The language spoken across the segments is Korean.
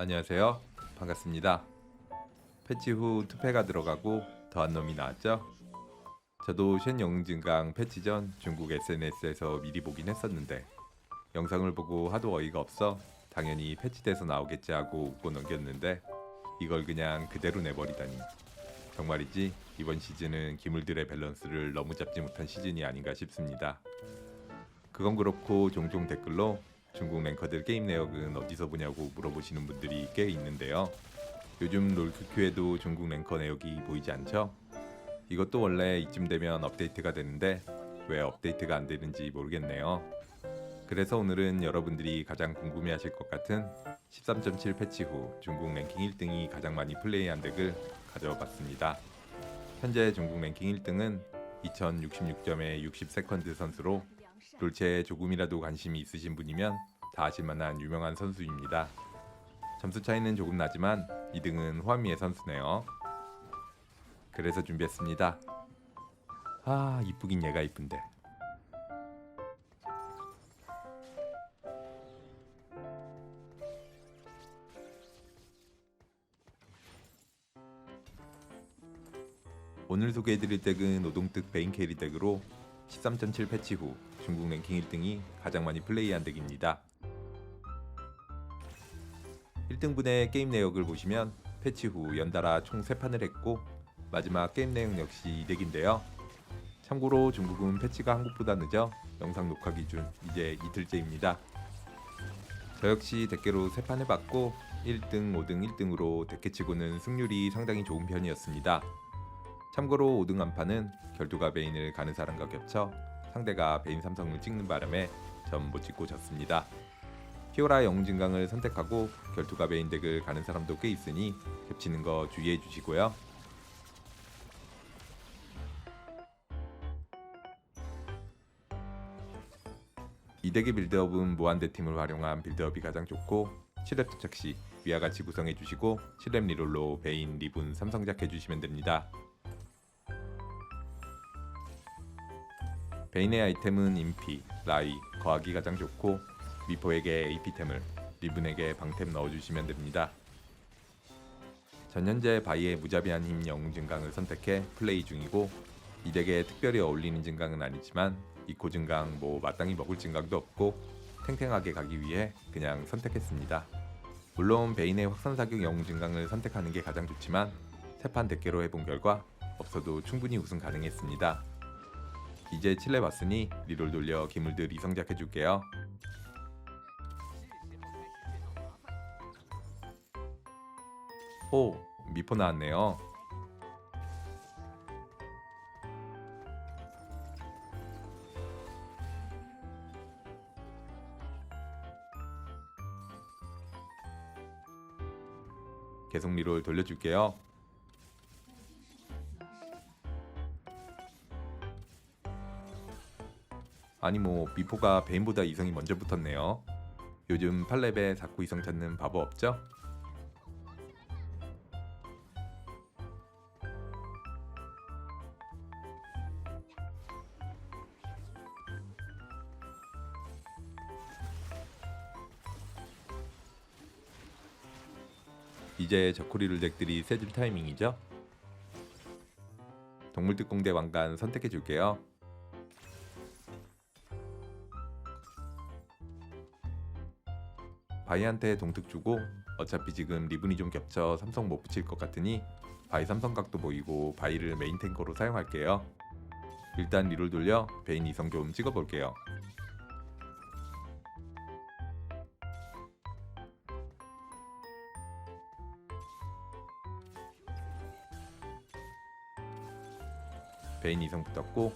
안녕하세요. 반갑습니다. 패치 후 투패가 들어가고 더한 놈이 나왔죠? 저도 쉔 영웅증강 패치 전 중국 SNS에서 미리 보긴 했었는데 영상을 보고 하도 어이가 없어 당연히 패치돼서 나오겠지 하고 웃고 넘겼는데 이걸 그냥 그대로 내버리다니 정말이지 이번 시즌은 기물들의 밸런스를 너무 잡지 못한 시즌이 아닌가 싶습니다. 그건 그렇고 종종 댓글로 중국 랭커들 게임 내역은 어디서 보냐고 물어보시는 분들이 꽤 있는데요. 요즘 롤큐큐에도 중국 랭커 내역이 보이지 않죠? 이것도 원래 이쯤 되면 업데이트가 되는데 왜 업데이트가 안 되는지 모르겠네요. 그래서 오늘은 여러분들이 가장 궁금해하실 것 같은 13.7 패치 후 중국 랭킹 1등이 가장 많이 플레이한 덱을 가져와 봤습니다. 현재 중국 랭킹 1등은 2066점의 60세컨드 선수로 롤체에 조금이라도 관심이 있으신 분이면 다 아실 만한 유명한 선수입니다. 점수 차이는 조금 나지만 2등은 호한미의 선수네요. 그래서 준비했습니다. 아 이쁘긴 얘가 이쁜데. 오늘 소개해드릴 덱은 노동특 베인 캐리 덱으로 13.7 패치 후 중국 랭킹 1등이 가장 많이 플레이한 덱입니다. 1등분의 게임 내역을 보시면 패치 후 연달아 총 3판을 했고 마지막 게임 내용 역시 이 덱인데요. 참고로 중국은 패치가 한국보다 늦어 영상 녹화 기준 이제 이틀째입니다. 저 역시 덱계로 3판 해봤고 1등, 5등, 1등으로 덱계치고는 승률이 상당히 좋은 편이었습니다. 참고로 5등 한 판은 결투가 베인을 가는 사람과 겹쳐 상대가 베인 삼성을 찍는 바람에 전 못 찍고 졌습니다. 피오라 영웅진강을 선택하고 결투가 베인 덱을 가는 사람도 꽤 있으니 겹치는 거 주의해 주시고요. 이 덱의 빌드업은 무한대 팀을 활용한 빌드업이 가장 좋고 7렙 도착 시 위와 같이 구성해 주시고 7렙 리롤로 베인, 리븐, 삼성작 해주시면 됩니다. 베인의 아이템은 인피, 라이, 거하기 가장 좋고 미포에게 AP템을, 리븐에게 방템 넣어주시면 됩니다. 전 현재 바이의 무자비한 힘 영웅 증강을 선택해 플레이 중이고 이 덱에 특별히 어울리는 증강은 아니지만 이코 증강 뭐 마땅히 먹을 증강도 없고 탱탱하게 가기 위해 그냥 선택했습니다. 물론 베인의 확산 사격 영웅 증강을 선택하는 게 가장 좋지만 세판 덱계로 해본 결과 없어도 충분히 우승 가능했습니다. 이제 칠레 봤으니 리롤 돌려 기물들 이성작 해줄게요. 오, 미포 나왔네요. 계속 리롤 돌려줄게요. 아니 뭐 미포가 베인보다 이성이 먼저 붙었네요. 요즘 팔렙에 자꾸 이성 찾는 바보 없죠? 이제 저코리를 덱들이 세줄 타이밍이죠? 동물특공대 왕관 선택해 줄게요. 바이한테 동특 주고 어차피 지금 리븐이 좀 겹쳐 삼성 못 붙일 것 같으니 바이 삼성각도 보이고 바이를 메인 탱커로 사용할게요. 일단 리롤 돌려 베인 이성 좀 찍어볼게요. 베인 이성 붙었고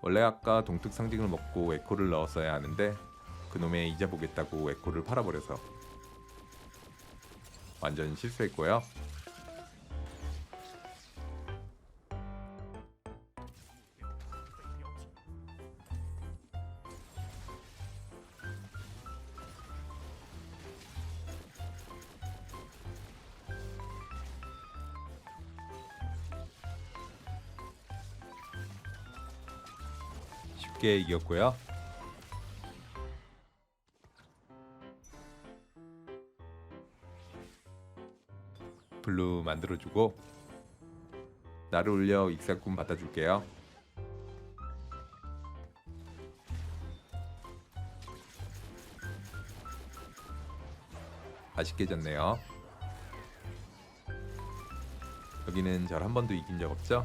원래 아까 동특 상징을 먹고 에코를 넣었어야 하는데 그놈의 이자 보겠다고 에코를 팔아버려서 완전 실수했고요. 쉽게 이겼고요. 블루 만들어주고 나를 올려 익사꿈 받아줄게요. 아쉽게 졌네요. 여기는 절 한 번도 이긴 적 없죠?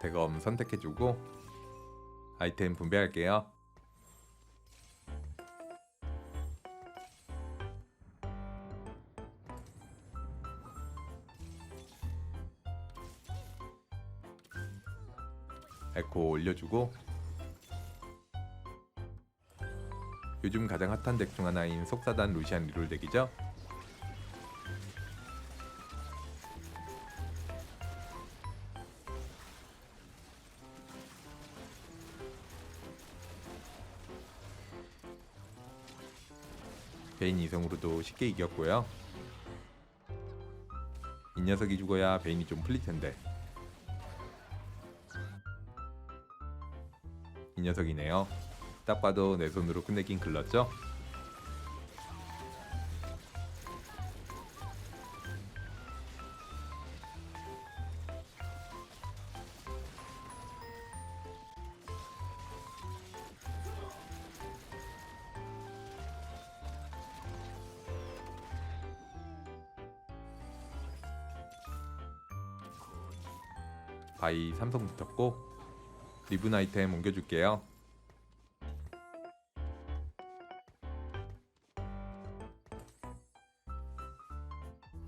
대검 선택해주고 아이템 분배할게요. 에코 올려주고 요즘 가장 핫한 덱 중 하나인 속사단 루시안 리롤 덱이죠. 베인 이성으로도 쉽게 이겼고요. 이 녀석이 죽어야 베인이 좀 풀릴 텐데. 이 녀석이네요. 딱 봐도 내 손으로 끝내긴 글렀죠? 바이 삼성 붙었고 리븐 아이템 옮겨줄게요.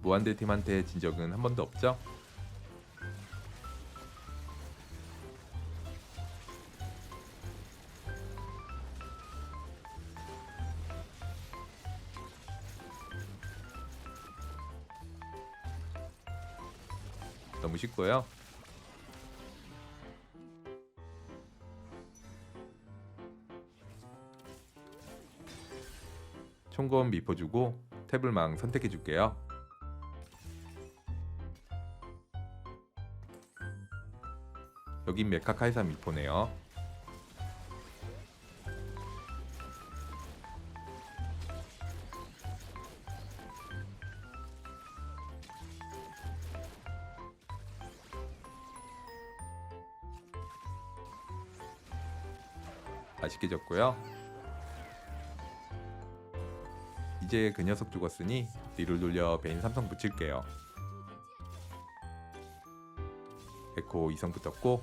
무한대 팀한테 진 적은 한 번도 없죠? 너무 쉽고요. 총검 미포 주고 탭을 망 선택해 줄게요. 여긴 메카카이사 미포네요. 맛있게 졌고요. 이제 그 녀석 죽었으니 뒤를 돌려 베인 삼성 붙일게요. 에코 이성 붙었고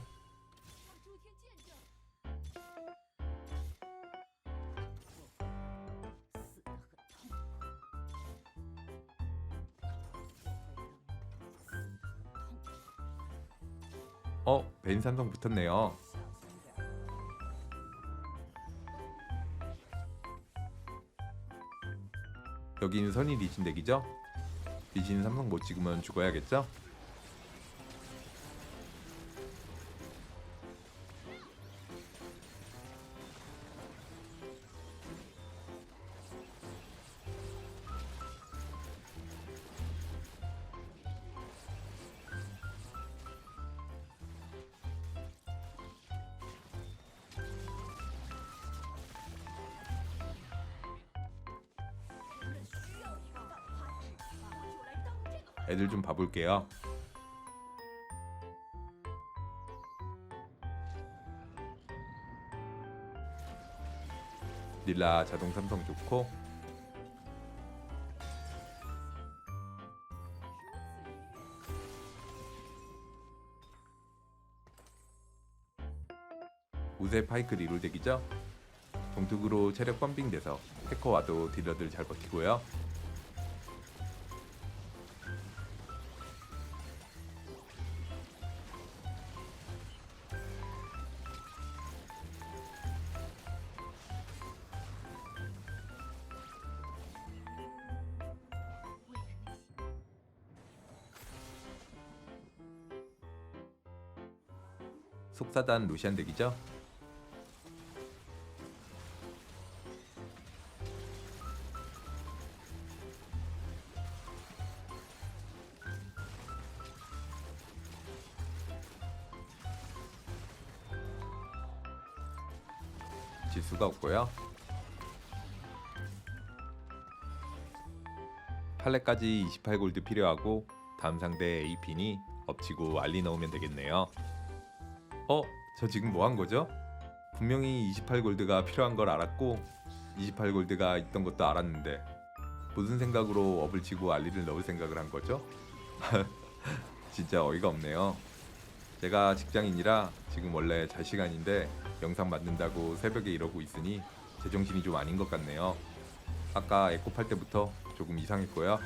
어 베인 삼성 붙었네요. 여기는 선이 리신 덱이죠? 리신 삼성 못 찍으면 죽어야겠죠? 애들 좀 봐볼게요. 닐라 자동 삼성 좋고 우세 파이크 리롤 덱이죠? 동특으로 체력 펌핑 돼서 해커 와도 딜러들 잘 버티고요. 속사단 루시안 덱이죠. 지수가 없고요. 팔레까지 28골드 필요하고 다음 상대 에이핀이 엎치고 알리 넣으면 되겠네요. 어? 저 지금 뭐 한 거죠? 분명히 28골드가 필요한 걸 알았고 28골드가 있던 것도 알았는데 무슨 생각으로 업을 치고 알리를 넣을 생각을 한 거죠? 진짜 어이가 없네요. 제가 직장인이라 지금 원래 잘 시간인데 영상 만든다고 새벽에 이러고 있으니 제정신이 좀 아닌 것 같네요. 아까 에코 팔 때부터 조금 이상했고요.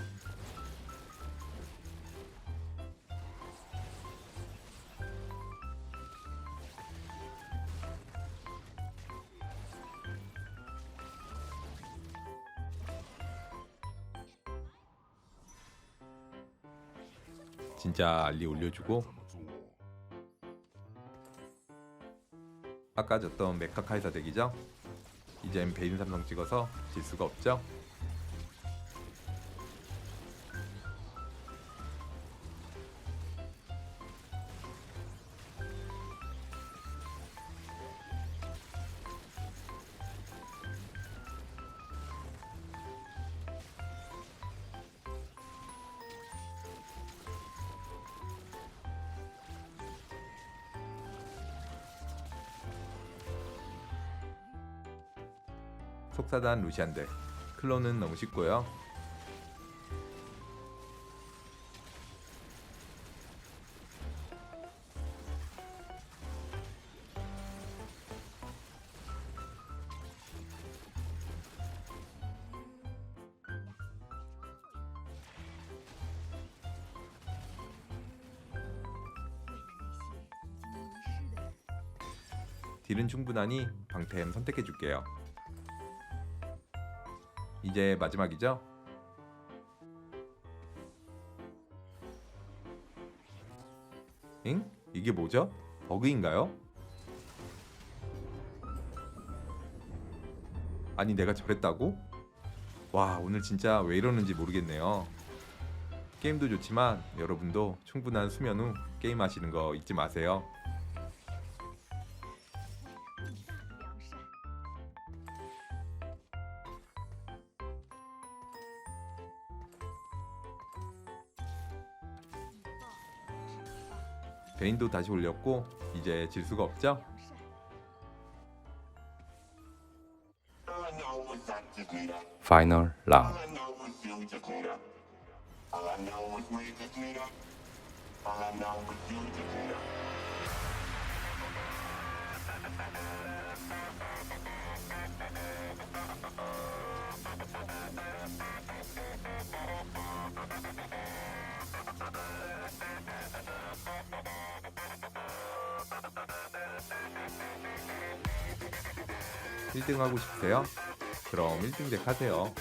진짜 알리 올려주고 아까 졌던 메카 카이사 덱이죠? 이젠 베인 삼성 찍어서 질 수가 없죠? 속사단 루시안데 클론은 너무 쉽고요. 딜은 충분하니 방템 선택해 줄게요. 이제 마지막이죠? 응? 이게 뭐죠? 버그인가요? 아니 내가 저랬다고? 와 오늘 진짜 왜 이러는지 모르겠네요. 게임도 좋지만 여러분도 충분한 수면 후 게임 하시는 거 잊지 마세요. 베인도 다시 올렸고 이제 질 수가 없죠? 파이널 라운드 일등 하고 싶으세요? 그럼 1등 덱 하세요.